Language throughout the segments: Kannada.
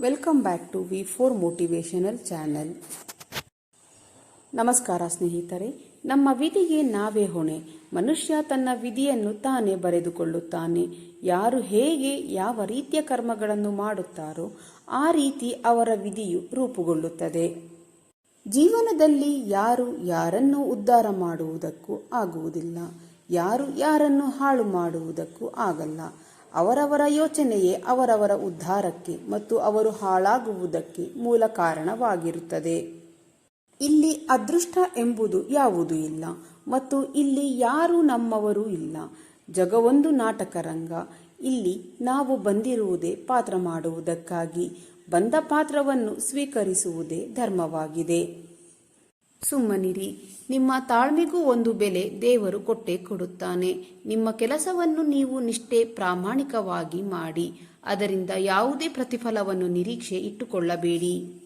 Welcome back to V four motivational channel ನಮಸ್ಕಾರ ಸ್ನೇಹಿತರೆ, ನಮ್ಮ ವಿಧಿಗೆ ನಾವೇ ಹೊಣೆ. ಮನುಷ್ಯ ತನ್ನ ವಿಧಿಯನ್ನು ತಾನೇ ಬರೆದುಕೊಳ್ಳುತ್ತಾನೆ. ಯಾರು ಹೇಗೆ, ಯಾವ ರೀತಿಯ ಕರ್ಮಗಳನ್ನು ಮಾಡುತ್ತಾರೋ, ಆ ರೀತಿ ಅವರ ವಿಧಿಯು ರೂಪುಗೊಳ್ಳುತ್ತದೆ. ಜೀವನದಲ್ಲಿ ಯಾರು ಯಾರನ್ನು ಉದ್ಧಾರ ಮಾಡುವುದಕ್ಕೂ ಆಗುವುದಿಲ್ಲ. ಯಾರು ಯಾರನ್ನು ಹಾಳು ಮಾಡುವುದಕ್ಕೂ ಆಗಲ್ಲ. ಅವರವರ ಯೋಚನೆಯೇ ಅವರವರ ಉದ್ಧಾರಕ್ಕೆ ಮತ್ತು ಅವರು ಹಾಳಾಗುವುದಕ್ಕೆ ಮೂಲ ಕಾರಣವಾಗಿರುತ್ತದೆ. ಇಲ್ಲಿ ಅದೃಷ್ಟ ಎಂಬುದು ಯಾವುದು ಇಲ್ಲ ಮತ್ತು ಇಲ್ಲಿ ಯಾರು ನಮ್ಮವರು ಇಲ್ಲ. ಜಗವೊಂದು ನಾಟಕ ರಂಗ. ಇಲ್ಲಿ ನಾವು ಬಂದಿರುವುದೇ ಪಾತ್ರ ಮಾಡುವುದಕ್ಕಾಗಿ. ಬಂದ ಪಾತ್ರವನ್ನು ಸ್ವೀಕರಿಸುವುದೇ ಧರ್ಮವಾಗಿದೆ. ಸುಮ್ಮನಿರಿ. ನಿಮ್ಮ ತಾಳ್ಮೆಗೂ ಒಂದು ಬೆಲೆ ದೇವರು ಕೊಟ್ಟೇ ಕೊಡುತ್ತಾನೆ. ನಿಮ್ಮ ಕೆಲಸವನ್ನು ನೀವು ನಿಷ್ಠೆ ಪ್ರಾಮಾಣಿಕವಾಗಿ ಮಾಡಿ. ಅದರಿಂದ ಯಾವುದೇ ಪ್ರತಿಫಲವನ್ನು ನಿರೀಕ್ಷೆ ಇಟ್ಟುಕೊಳ್ಳಬೇಡಿ.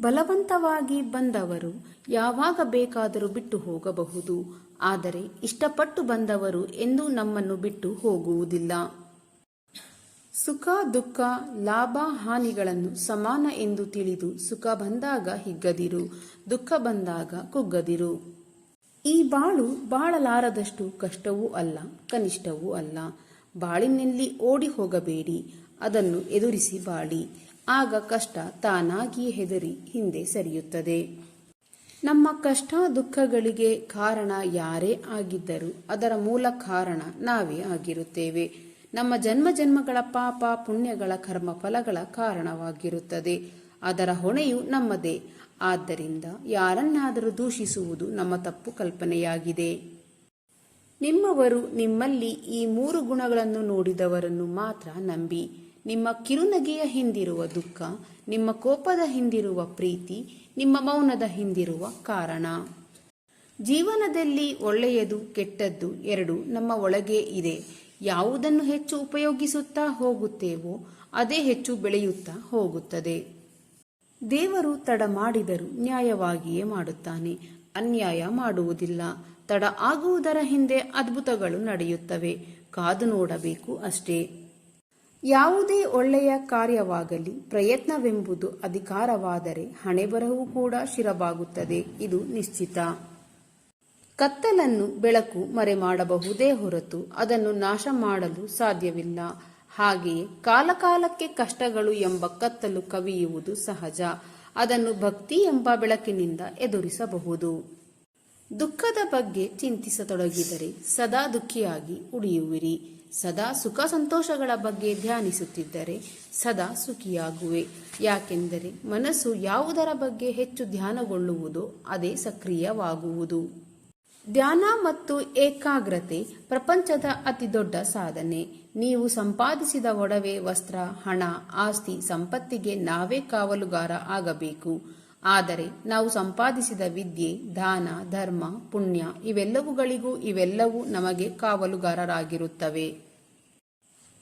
ಬಲವಂತವಾಗಿ ಬಂದವರು ಯಾವಾಗ ಬೇಕಾದರೂ ಬಿಟ್ಟು ಹೋಗಬಹುದು. ಆದರೆ ಇಷ್ಟಪಟ್ಟು ಬಂದವರು ಎಂದೂ ನಮ್ಮನ್ನು ಬಿಟ್ಟು ಹೋಗುವುದಿಲ್ಲ. ಸುಖ, ದುಃಖ, ಲಾಭ, ಹಾನಿಗಳನ್ನು ಸಮಾನ ಎಂದು ತಿಳಿದು ಸುಖ ಬಂದಾಗ ಹಿಗ್ಗದಿರು, ದುಃಖ ಬಂದಾಗ ಕುಗ್ಗದಿರು. ಈ ಬಾಳು ಬಾಳಲಾರದಷ್ಟು ಕಷ್ಟವೂ ಅಲ್ಲ, ಕನಿಷ್ಠವೂ ಅಲ್ಲ. ಬಾಳಿನಲ್ಲಿ ಓಡಿ ಹೋಗಬೇಡಿ, ಅದನ್ನು ಎದುರಿಸಿ ಬಾಳಿ. ಆಗ ಕಷ್ಟ ತಾನಾಗಿ ಹೆದರಿ ಹಿಂದೆ ಸರಿಯುತ್ತದೆ. ನಮ್ಮ ಕಷ್ಟ ದುಃಖಗಳಿಗೆ ಕಾರಣ ಯಾರೇ ಆಗಿದ್ದರೂ ಅದರ ಮೂಲ ಕಾರಣ ನಾವೇ ಆಗಿರುತ್ತೇವೆ. ನಮ್ಮ ಜನ್ಮ ಜನ್ಮಗಳ ಪಾಪ ಪುಣ್ಯಗಳ ಕರ್ಮ ಫಲಗಳ ಕಾರಣವಾಗಿರುತ್ತದೆ. ಅದರ ಹೊಣೆಯು ನಮ್ಮದೇ. ಆದ್ದರಿಂದ ಯಾರನ್ನಾದರೂ ದೂಷಿಸುವುದು ನಮ್ಮ ತಪ್ಪು ಕಲ್ಪನೆಯಾಗಿದೆ. ನಿಮ್ಮವರು ನಿಮ್ಮಲ್ಲಿ ಈ ಮೂರು ಗುಣಗಳನ್ನು ನೋಡಿದವರನ್ನು ಮಾತ್ರ ನಂಬಿ. ನಿಮ್ಮ ಕಿರುನಗೆಯ ಹಿಂದಿರುವ ದುಃಖ, ನಿಮ್ಮ ಕೋಪದ ಹಿಂದಿರುವ ಪ್ರೀತಿ, ನಿಮ್ಮ ಮೌನದ ಹಿಂದಿರುವ ಕಾರಣ. ಜೀವನದಲ್ಲಿ ಒಳ್ಳೆಯದು ಕೆಟ್ಟದ್ದು ಎರಡು ನಮ್ಮ ಒಳಗೆ ಇದೆ. ಯಾವುದನ್ನು ಹೆಚ್ಚು ಉಪಯೋಗಿಸುತ್ತಾ ಹೋಗುತ್ತೇವೋ ಅದೇ ಹೆಚ್ಚು ಬೆಳೆಯುತ್ತಾ ಹೋಗುತ್ತದೆ. ದೇವರು ತಡ ಮಾಡಿದರೂ ನ್ಯಾಯವಾಗಿಯೇ ಮಾಡುತ್ತಾನೆ. ಅನ್ಯಾಯ ಮಾಡುವುದಿಲ್ಲ. ತಡ ಆಗುವುದರ ಹಿಂದೆ ಅದ್ಭುತಗಳು ನಡೆಯುತ್ತವೆ. ಕಾದು ನೋಡಬೇಕು ಅಷ್ಟೇ. ಯಾವುದೇ ಒಳ್ಳೆಯ ಕಾರ್ಯವಾಗಲಿ ಪ್ರಯತ್ನವೆಂಬುದು ಅಧಿಕಾರವಾದರೆ ಹಣೆಬರಹವು ಕೂಡ ಶಿರಬಾಗುತ್ತದೆ. ಇದು ನಿಶ್ಚಿತ. ಕತ್ತಲನ್ನು ಬೆಳಕು ಮರೆ ಮಾಡಬಹುದೇ ಹೊರತು ಅದನ್ನು ನಾಶ ಮಾಡಲು ಸಾಧ್ಯವಿಲ್ಲ. ಹಾಗೆಯೇ ಕಾಲಕಾಲಕ್ಕೆ ಕಷ್ಟಗಳು ಎಂಬ ಕತ್ತಲು ಕವಿಯುವುದು ಸಹಜ. ಅದನ್ನು ಭಕ್ತಿ ಎಂಬ ಬೆಳಕಿನಿಂದ ಎದುರಿಸಬಹುದು. ದುಃಖದ ಬಗ್ಗೆ ಚಿಂತಿಸತೊಡಗಿದರೆ ಸದಾ ದುಃಖಿಯಾಗಿ ಉಳಿಯುವಿರಿ. ಸದಾ ಸುಖ ಸಂತೋಷಗಳ ಬಗ್ಗೆ ಧ್ಯಾನಿಸುತ್ತಿದ್ದರೆ ಸದಾ ಸುಖಿಯಾಗುವೆ. ಯಾಕೆಂದರೆ ಮನಸ್ಸು ಯಾವುದರ ಬಗ್ಗೆ ಹೆಚ್ಚು ಧ್ಯಾನಗೊಳ್ಳುವುದೋ ಅದೇ ಸಕ್ರಿಯವಾಗುವುದು. ಧ್ಯಾನ ಮತ್ತು ಏಕಾಗ್ರತೆ ಪ್ರಪಂಚದ ಅತಿ ದೊಡ್ಡ ಸಾಧನೆ. ನೀವು ಸಂಪಾದಿಸಿದ ಒಡವೆ, ವಸ್ತ್ರ, ಹಣ, ಆಸ್ತಿ, ಸಂಪತ್ತಿಗೆ ನಾವೇ ಕಾವಲುಗಾರ ಆಗಬೇಕು. ಆದರೆ ನಾವು ಸಂಪಾದಿಸಿದ ವಿದ್ಯೆ, ದಾನ, ಧರ್ಮ, ಪುಣ್ಯ ಇವೆಲ್ಲವುಗಳಿಗೂ ಇವೆಲ್ಲವೂ ನಮಗೆ ಕಾವಲುಗಾರರಾಗಿರುತ್ತವೆ.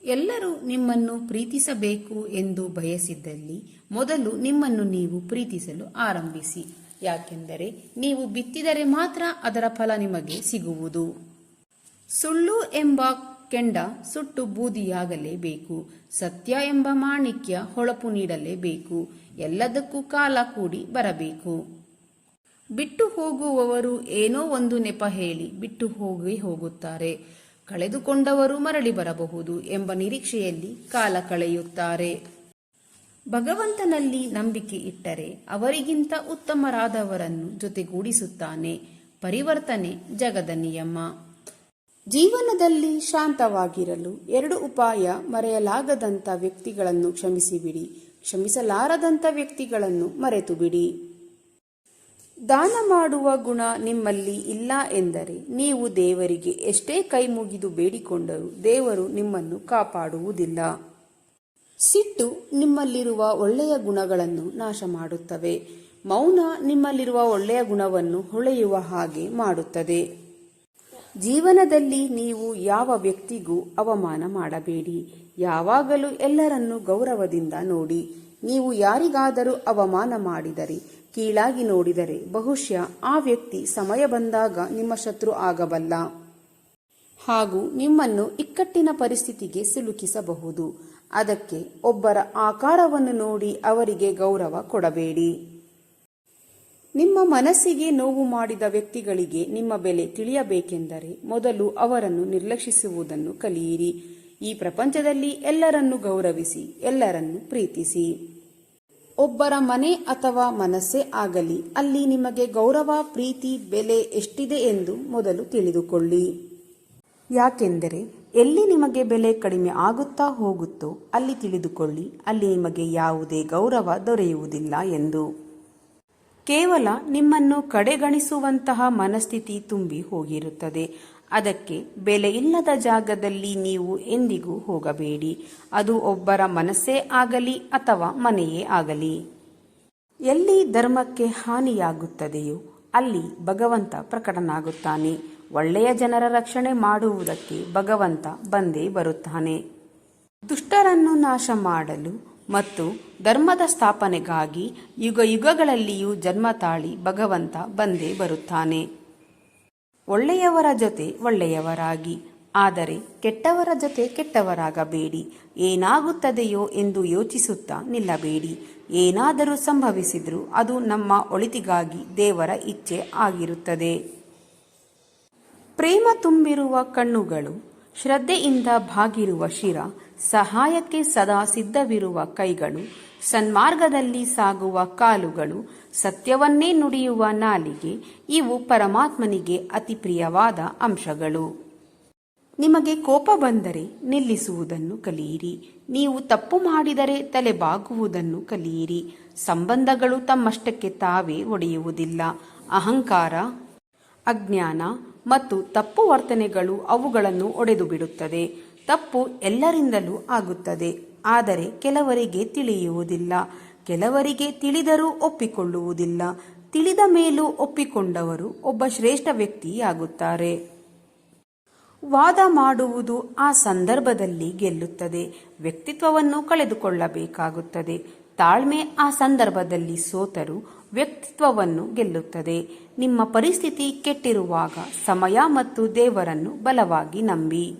ಎಲ್ಲರೂ ನಿಮ್ಮನ್ನು ಪ್ರೀತಿಸಬೇಕು ಎಂದು ಬಯಸಿದ್ದಲ್ಲಿ ಮೊದಲು ನಿಮ್ಮನ್ನು ನೀವು ಪ್ರೀತಿಸಲು ಆರಂಭಿಸಿ. ಯಾಕೆಂದರೆ ನೀವು ಬಿತ್ತಿದರೆ ಮಾತ್ರ ಅದರ ಫಲ ನಿಮಗೆ ಸಿಗುವುದು. ಸುಳ್ಳು ಎಂಬ ಕೆಂಡ ಸುಟ್ಟು ಬೂದಿಯಾಗಲೇಬೇಕು. ಸತ್ಯ ಎಂಬ ಮಾಣಿಕ್ಯ ಹೊಳಪು ನೀಡಲೇಬೇಕು. ಎಲ್ಲದಕ್ಕೂ ಕಾಲ ಕೂಡಿ ಬರಬೇಕು. ಬಿಟ್ಟು ಹೋಗುವವರು ಏನೋ ಒಂದು ನೆಪ ಹೇಳಿ ಬಿಟ್ಟು ಹೋಗಿ ಹೋಗುತ್ತಾರೆ. ಕಳೆದುಕೊಂಡವರು ಮರಳಿ ಬರಬಹುದು ಎಂಬ ನಿರೀಕ್ಷೆಯಲ್ಲಿ ಕಾಲ ಕಳೆಯುತ್ತಾರೆ. ಭಗವಂತನಲ್ಲಿ ನಂಬಿಕೆ ಇಟ್ಟರೆ ಅವರಿಗಿಂತ ಉತ್ತಮರಾದವರನ್ನು ಜೊತೆಗೂಡಿಸುತ್ತಾನೆ. ಪರಿವರ್ತನೆ, ಜಗದ ನಿಯಮ. ಜೀವನದಲ್ಲಿ ಶಾಂತವಾಗಿರಲು ಎರಡು ಉಪಾಯ ಮರೆಯಲಾಗದಂಥ ವ್ಯಕ್ತಿಗಳನ್ನು ಕ್ಷಮಿಸಿಬಿಡಿ. ಕ್ಷಮಿಸಲಾರದಂಥ ವ್ಯಕ್ತಿಗಳನ್ನು ಮರೆತು ಬಿಡಿ ದಾನ ಮಾಡುವ ಗುಣ ನಿಮ್ಮಲ್ಲಿ ಇಲ್ಲ ಎಂದರೆ ನೀವು ದೇವರಿಗೆ ಎಷ್ಟೇ ಕೈ ಮುಗಿದು ಬೇಡಿಕೊಂಡರೂ ದೇವರು ನಿಮ್ಮನ್ನು ಕಾಪಾಡುವುದಿಲ್ಲ. ಸಿಟ್ಟು ನಿಮ್ಮಲ್ಲಿರುವ ಒಳ್ಳೆಯ ಗುಣಗಳನ್ನು ನಾಶ ಮಾಡುತ್ತವೆ ಮೌನ ನಿಮ್ಮಲ್ಲಿರುವ ಒಳ್ಳೆಯ ಗುಣವನ್ನು ಹೊಳೆಯುವ ಹಾಗೆ ಮಾಡುತ್ತದೆ. ಜೀವನದಲ್ಲಿ ನೀವು ಯಾವ ವ್ಯಕ್ತಿಗೂ ಅವಮಾನ ಮಾಡಬೇಡಿ. ಯಾವಾಗಲೂ ಎಲ್ಲರನ್ನೂ ಗೌರವದಿಂದ ನೋಡಿ. ನೀವು ಯಾರಿಗಾದರೂ ಅವಮಾನ ಮಾಡಿದರೆ, ಕೀಳಾಗಿ ನೋಡಿದರೆ ಬಹುಶಃ ಆ ವ್ಯಕ್ತಿ ಸಮಯ ಬಂದಾಗ ನಿಮ್ಮ ಶತ್ರು ಆಗಬಲ್ಲ. ಹಾಗೂ ನಿಮ್ಮನ್ನು ಇಕ್ಕಟ್ಟಿನ ಪರಿಸ್ಥಿತಿಗೆ ಸಿಲುಕಿಸಬಹುದು. ಅದಕ್ಕೆ ಒಬ್ಬರ ಆಕಾರವನ್ನು ನೋಡಿ ಅವರಿಗೆ ಗೌರವ ಕೊಡಬೇಡಿ. ನಿಮ್ಮ ಮನಸ್ಸಿಗೆ ನೋವು ಮಾಡಿದ ವ್ಯಕ್ತಿಗಳಿಗೆ ನಿಮ್ಮ ಬೆಲೆ ತಿಳಿಯಬೇಕೆಂದರೆ ಮೊದಲು ಅವರನ್ನು ನಿರ್ಲಕ್ಷಿಸುವುದನ್ನು ಕಲಿಯಿರಿ. ಈ ಪ್ರಪಂಚದಲ್ಲಿ ಎಲ್ಲರನ್ನು ಗೌರವಿಸಿ, ಎಲ್ಲರನ್ನು ಪ್ರೀತಿಸಿ. ಒಬ್ಬರ ಮನೆ ಅಥವಾ ಮನಸ್ಸೇ ಆಗಲಿ, ಅಲ್ಲಿ ನಿಮಗೆ ಗೌರವ, ಪ್ರೀತಿ, ಬೆಲೆ ಎಷ್ಟಿದೆ ಎಂದು ಮೊದಲು ತಿಳಿದುಕೊಳ್ಳಿ. ಯಾಕೆಂದರೆ ಎಲ್ಲಿ ನಿಮಗೆ ಬೆಲೆ ಕಡಿಮೆ ಆಗುತ್ತಾ ಹೋಗುತ್ತೋ ಅಲ್ಲಿ ತಿಳಿದುಕೊಳ್ಳಿ, ಅಲ್ಲಿ ನಿಮಗೆ ಯಾವುದೇ ಗೌರವ ದೊರೆಯುವುದಿಲ್ಲ ಎಂದು. ಕೇವಲ ನಿಮ್ಮನ್ನು ಕಡೆಗಣಿಸುವಂತಹ ಮನಸ್ಥಿತಿ ತುಂಬಿ ಹೋಗಿರುತ್ತದೆ. ಅದಕ್ಕೆ ಬೆಲೆ ಇಲ್ಲದ ಜಾಗದಲ್ಲಿ ನೀವು ಎಂದಿಗೂ ಹೋಗಬೇಡಿ. ಅದು ಒಬ್ಬರ ಮನಸ್ಸೇ ಆಗಲಿ ಅಥವಾ ಮನೆಯೇ ಆಗಲಿ. ಎಲ್ಲಿ ಧರ್ಮಕ್ಕೆ ಹಾನಿಯಾಗುತ್ತದೆಯೋ ಅಲ್ಲಿ ಭಗವಂತ ಪ್ರಕಟನಾಗುತ್ತಾನೆ. ಒಳ್ಳೆಯ ಜನರ ರಕ್ಷಣೆ ಮಾಡುವುದಕ್ಕೆ ಭಗವಂತ ಬಂದೇ ಬರುತ್ತಾನೆ. ದುಷ್ಟರನ್ನು ನಾಶ ಮಾಡಲು ಮತ್ತು ಧರ್ಮದ ಸ್ಥಾಪನೆಗಾಗಿ ಯುಗ ಯುಗಗಳಲ್ಲಿಯೂ ಜನ್ಮ ತಾಳಿ ಭಗವಂತ ಬಂದೇ ಬರುತ್ತಾನೆ. ಒಳ್ಳೆಯವರ ಜೊತೆ ಒಳ್ಳೆಯವರಾಗಿ, ಆದರೆ ಕೆಟ್ಟವರ ಜೊತೆ ಕೆಟ್ಟವರಾಗಬೇಡಿ. ಏನಾಗುತ್ತದೆಯೋ ಎಂದು ಯೋಚಿಸುತ್ತಾ ನಿಲ್ಲಬೇಡಿ. ಏನಾದರೂ ಸಂಭವಿಸಿದ್ರೂ ಅದು ನಮ್ಮ ಒಳಿತಿಗಾಗಿ ದೇವರ ಇಚ್ಛೆ ಆಗಿರುತ್ತದೆ. ಪ್ರೇಮ ತುಂಬಿರುವ ಕಣ್ಣುಗಳು, ಶ್ರದ್ಧೆಯಿಂದ ಭಾಗಿರುವ ಶಿರ, ಸಹಾಯಕ್ಕೆ ಸದಾ ಸಿದ್ಧವಿರುವ ಕೈಗಳು, ಸನ್ಮಾರ್ಗದಲ್ಲಿ ಸಾಗುವ ಕಾಲುಗಳು, ಸತ್ಯವನ್ನೇ ನುಡಿಯುವ ನಾಲಿಗೆ, ಇವು ಪರಮಾತ್ಮನಿಗೆ ಅತಿ ಪ್ರಿಯವಾದ ಅಂಶಗಳು. ನಿಮಗೆ ಕೋಪ ಬಂದರೆ ನಿಲ್ಲಿಸುವುದನ್ನು ಕಲಿಯಿರಿ. ನೀವು ತಪ್ಪು ಮಾಡಿದರೆ ತಲೆಬಾಗುವುದನ್ನು ಕಲಿಯಿರಿ. ಸಂಬಂಧಗಳು ತಮ್ಮಷ್ಟಕ್ಕೆ ತಾವೇ ಒಡೆಯುವುದಿಲ್ಲ. ಅಹಂಕಾರ, ಅಜ್ಞಾನ ಮತ್ತು ತಪ್ಪು ವರ್ತನೆಗಳು ಅವುಗಳನ್ನು ಒಡೆದು ಬಿಡುತ್ತದೆ ತಪ್ಪು ಎಲ್ಲರಿಂದಲೂ ಆಗುತ್ತದೆ. ಆದರೆ ಕೆಲವರಿಗೆ ತಿಳಿಯುವುದಿಲ್ಲ. ಕೆಲವರಿಗೆ ತಿಳಿದರೂ ಒಪ್ಪಿಕೊಳ್ಳುವುದಿಲ್ಲ. ತಿಳಿದ ಮೇಲೂ ಒಪ್ಪಿಕೊಂಡವರು ಒಬ್ಬ ಶ್ರೇಷ್ಠ ವ್ಯಕ್ತಿಯಾಗುತ್ತಾರೆ. ವಾದ ಮಾಡುವುದು ಆ ಸಂದರ್ಭದಲ್ಲಿ ಗೆಲ್ಲುತ್ತದೆ. ವ್ಯಕ್ತಿತ್ವವನ್ನು ಕಳೆದುಕೊಳ್ಳಬೇಕಾಗುತ್ತದೆ. ತಾಳ್ಮೆ ಆ ಸಂದರ್ಭದಲ್ಲಿ ಸೋತರು ವ್ಯಕ್ತಿತ್ವವನ್ನು ಗೆಲ್ಲುತ್ತದೆ. ನಿಮ್ಮ ಪರಿಸ್ಥಿತಿ ಕೆಟ್ಟಿರುವಾಗ ಸಮಯ ಮತ್ತು ದೇವರನ್ನು ಬಲವಾಗಿ ನಂಬಿ.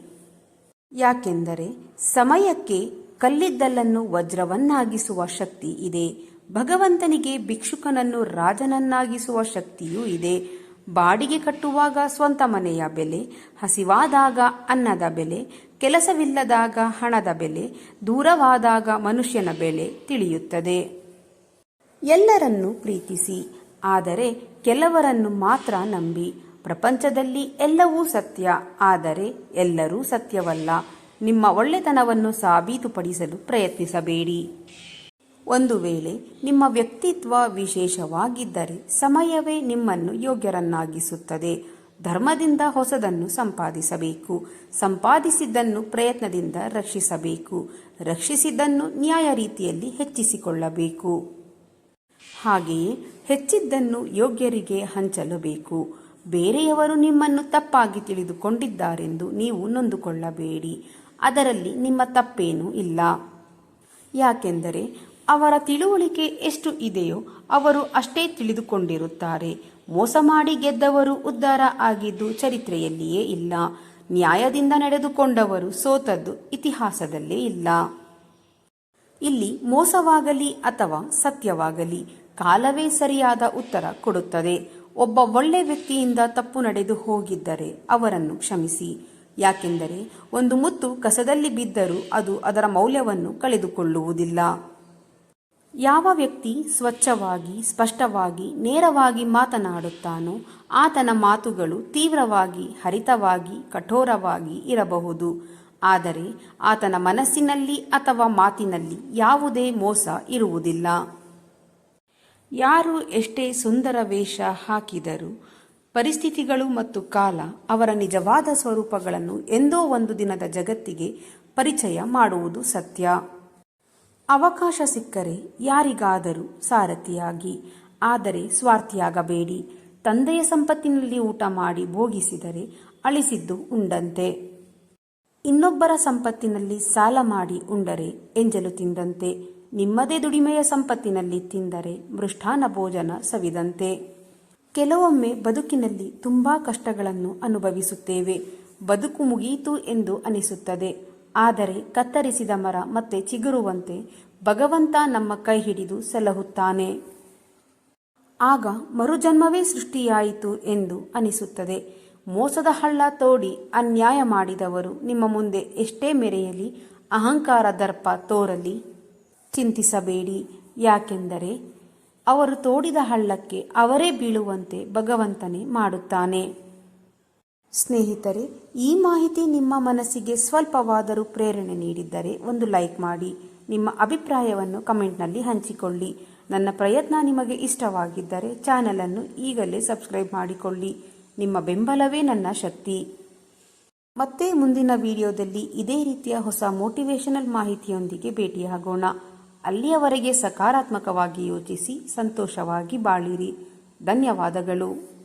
ಯಾಕೆಂದರೆ ಸಮಯಕ್ಕೆ ಕಲ್ಲಿದ್ದಲನ್ನು ವಜ್ರವನ್ನಾಗಿಸುವ ಶಕ್ತಿ ಇದೆ. ಭಗವಂತನಿಗೆ ಭಿಕ್ಷುಕನನ್ನು ರಾಜನನ್ನಾಗಿಸುವ ಶಕ್ತಿಯೂ ಇದೆ. ಬಾಡಿಗೆ ಕಟ್ಟುವಾಗ ಸ್ವಂತ ಮನೆಯ ಬೆಲೆ, ಹಸಿವಾದಾಗ ಅನ್ನದ ಬೆಲೆ, ಕೆಲಸವಿಲ್ಲದಾಗ ಹಣದ ಬೆಲೆ, ದೂರವಾದಾಗ ಮನುಷ್ಯನ ಬೆಲೆ ತಿಳಿಯುತ್ತದೆ. ಎಲ್ಲರನ್ನೂ ಪ್ರೀತಿಸಿ, ಆದರೆ ಕೆಲವರನ್ನು ಮಾತ್ರ ನಂಬಿ. ಪ್ರಪಂಚದಲ್ಲಿ ಎಲ್ಲವೂ ಸತ್ಯ, ಆದರೆ ಎಲ್ಲರೂ ಸತ್ಯವಲ್ಲ. ನಿಮ್ಮ ಒಳ್ಳೆತನವನ್ನು ಸಾಬೀತುಪಡಿಸಲು ಪ್ರಯತ್ನಿಸಬೇಡಿ. ಒಂದು ವೇಳೆ ನಿಮ್ಮ ವ್ಯಕ್ತಿತ್ವ ವಿಶೇಷವಾಗಿದ್ದರೆ ಸಮಯವೇ ನಿಮ್ಮನ್ನು ಯೋಗ್ಯರನ್ನಾಗಿಸುತ್ತದೆ. ಧರ್ಮದಿಂದ ಹೊಸದನ್ನು ಸಂಪಾದಿಸಬೇಕು. ಸಂಪಾದಿಸಿದ್ದನ್ನು ಪ್ರಯತ್ನದಿಂದ ರಕ್ಷಿಸಬೇಕು. ರಕ್ಷಿಸಿದ್ದನ್ನು ನ್ಯಾಯ ರೀತಿಯಲ್ಲಿ ಹೆಚ್ಚಿಸಿಕೊಳ್ಳಬೇಕು. ಹಾಗೆಯೇ ಹೆಚ್ಚಿದ್ದನ್ನು ಯೋಗ್ಯರಿಗೆ ಹಂಚಲಬೇಕು. ಬೇರೆಯವರು ನಿಮ್ಮನ್ನು ತಪ್ಪಾಗಿ ತಿಳಿದುಕೊಂಡಿದ್ದಾರೆಂದು ನೀವು ನೊಂದುಕೊಳ್ಳಬೇಡಿ. ಅದರಲ್ಲಿ ನಿಮ್ಮ ತಪ್ಪೇನೂ ಇಲ್ಲ. ಯಾಕೆಂದರೆ ಅವರ ತಿಳುವಳಿಕೆ ಎಷ್ಟು ಇದೆಯೋ ಅವರು ಅಷ್ಟೇ ತಿಳಿದುಕೊಂಡಿರುತ್ತಾರೆ. ಮೋಸ ಮಾಡಿ ಗೆದ್ದವರು ಉದ್ಧಾರ ಆಗಿದ್ದು ಚರಿತ್ರೆಯಲ್ಲಿಯೇ ಇಲ್ಲ. ನ್ಯಾಯದಿಂದ ನಡೆದುಕೊಂಡವರು ಸೋತದ್ದು ಇತಿಹಾಸದಲ್ಲೇ ಇಲ್ಲ. ಇಲ್ಲಿ ಮೋಸವಾಗಲಿ ಅಥವಾ ಸತ್ಯವಾಗಲಿ ಕಾಲವೇ ಸರಿಯಾದ ಉತ್ತರ ಕೊಡುತ್ತದೆ. ಒಬ್ಬ ಒಳ್ಳೆ ವ್ಯಕ್ತಿಯಿಂದ ತಪ್ಪು ನಡೆದು ಹೋಗಿದ್ದರೆ ಅವರನ್ನು ಕ್ಷಮಿಸಿ. ಯಾಕೆಂದರೆ ಒಂದು ಮುತ್ತು ಕಸದಲ್ಲಿ ಬಿದ್ದರೂ ಅದು ಅದರ ಮೌಲ್ಯವನ್ನು ಕಳೆದುಕೊಳ್ಳುವುದಿಲ್ಲ. ಯಾವ ವ್ಯಕ್ತಿ ಸ್ವಚ್ಛವಾಗಿ, ಸ್ಪಷ್ಟವಾಗಿ, ನೇರವಾಗಿ ಮಾತನಾಡುತ್ತಾನೋ ಆತನ ಮಾತುಗಳು ತೀವ್ರವಾಗಿ, ಹರಿತವಾಗಿ, ಕಠೋರವಾಗಿ ಇರಬಹುದು. ಆದರೆ ಆತನ ಮನಸ್ಸಿನಲ್ಲಿ ಅಥವಾ ಮಾತಿನಲ್ಲಿ ಯಾವುದೇ ಮೋಸ ಇರುವುದಿಲ್ಲ. ಯಾರು ಎಷ್ಟೇ ಸುಂದರ ವೇಷ ಹಾಕಿದರೂ ಪರಿಸ್ಥಿತಿಗಳು ಮತ್ತು ಕಾಲ ಅವರ ನಿಜವಾದ ಸ್ವರೂಪಗಳನ್ನು ಎಂದೋ ಒಂದು ದಿನದ ಜಗತ್ತಿಗೆ ಪರಿಚಯ ಮಾಡುವುದು ಸತ್ಯ. ಅವಕಾಶ ಸಿಕ್ಕರೆ ಯಾರಿಗಾದರೂ ಸಾರಥಿಯಾಗಿ, ಆದರೆ ಸ್ವಾರ್ಥಿಯಾಗಬೇಡಿ. ತಂದೆಯ ಸಂಪತ್ತಿನಲ್ಲಿ ಊಟ ಮಾಡಿ ಭೋಗಿಸಿದರೆ ಅಳಿಸಿದ್ದು ಉಂಡಂತೆ. ಇನ್ನೊಬ್ಬರ ಸಂಪತ್ತಿನಲ್ಲಿ ಸಾಲ ಮಾಡಿ ಉಂಡರೆ ಎಂಜಲು ತಿಂದಂತೆ. ನಿಮ್ಮದೇ ದುಡಿಮೆಯ ಸಂಪತ್ತಿನಲ್ಲಿ ತಿಂದರೆ ಮೃಷ್ಠಾನ ಭೋಜನ ಸವಿದಂತೆ. ಕೆಲವೊಮ್ಮೆ ಬದುಕಿನಲ್ಲಿ ತುಂಬಾ ಕಷ್ಟಗಳನ್ನು ಅನುಭವಿಸುತ್ತೇವೆ. ಬದುಕು ಮುಗಿಯಿತು ಎಂದು ಅನಿಸುತ್ತದೆ. ಆದರೆ ಕತ್ತರಿಸಿದ ಮರ ಮತ್ತೆ ಚಿಗುರುವಂತೆ ಭಗವಂತ ನಮ್ಮ ಕೈ ಹಿಡಿದು ಸಲಹುತ್ತಾನೆ. ಆಗ ಮರುಜನ್ಮವೇ ಸೃಷ್ಟಿಯಾಯಿತು ಎಂದು ಅನಿಸುತ್ತದೆ. ಮೋಸದ ಹಳ್ಳ ತೋಡಿ ಅನ್ಯಾಯ ಮಾಡಿದವರು ನಿಮ್ಮ ಮುಂದೆ ಎಷ್ಟೇ ಮೆರೆಯಲಿ ಅಹಂಕಾರ ದರ್ಪ ತೋರಲಿ ಚಿಂತಿಸಬೇಡಿ. ಯಾಕೆಂದರೆ ಅವರು ತೋಡಿದ ಹಳ್ಳಕ್ಕೆ ಅವರೇ ಬೀಳುವಂತೆ ಭಗವಂತನೇ ಮಾಡುತ್ತಾನೆ. ಸ್ನೇಹಿತರೆ, ಈ ಮಾಹಿತಿ ನಿಮ್ಮ ಮನಸ್ಸಿಗೆ ಸ್ವಲ್ಪವಾದರೂ ಪ್ರೇರಣೆ ನೀಡಿದ್ದರೆ ಒಂದು ಲೈಕ್ ಮಾಡಿ. ನಿಮ್ಮ ಅಭಿಪ್ರಾಯವನ್ನು ಕಮೆಂಟ್ನಲ್ಲಿ ಹಂಚಿಕೊಳ್ಳಿ. ನನ್ನ ಪ್ರಯತ್ನ ನಿಮಗೆ ಇಷ್ಟವಾಗಿದ್ದರೆ ಚಾನಲನ್ನು ಈಗಲೇ ಸಬ್ಸ್ಕ್ರೈಬ್ ಮಾಡಿಕೊಳ್ಳಿ. ನಿಮ್ಮ ಬೆಂಬಲವೇ ನನ್ನ ಶಕ್ತಿ. ಮತ್ತೆ ಮುಂದಿನ ವಿಡಿಯೋದಲ್ಲಿ ಇದೇ ರೀತಿಯ ಹೊಸ ಮೋಟಿವೇಶನಲ್ ಮಾಹಿತಿಯೊಂದಿಗೆ ಭೇಟಿಯಾಗೋಣ. ಅಲ್ಲಿಯವರೆಗೆ ಸಕಾರಾತ್ಮಕವಾಗಿ ಯೋಚಿಸಿ, ಸಂತೋಷವಾಗಿ ಬಾಳಿರಿ. ಧನ್ಯವಾದಗಳು.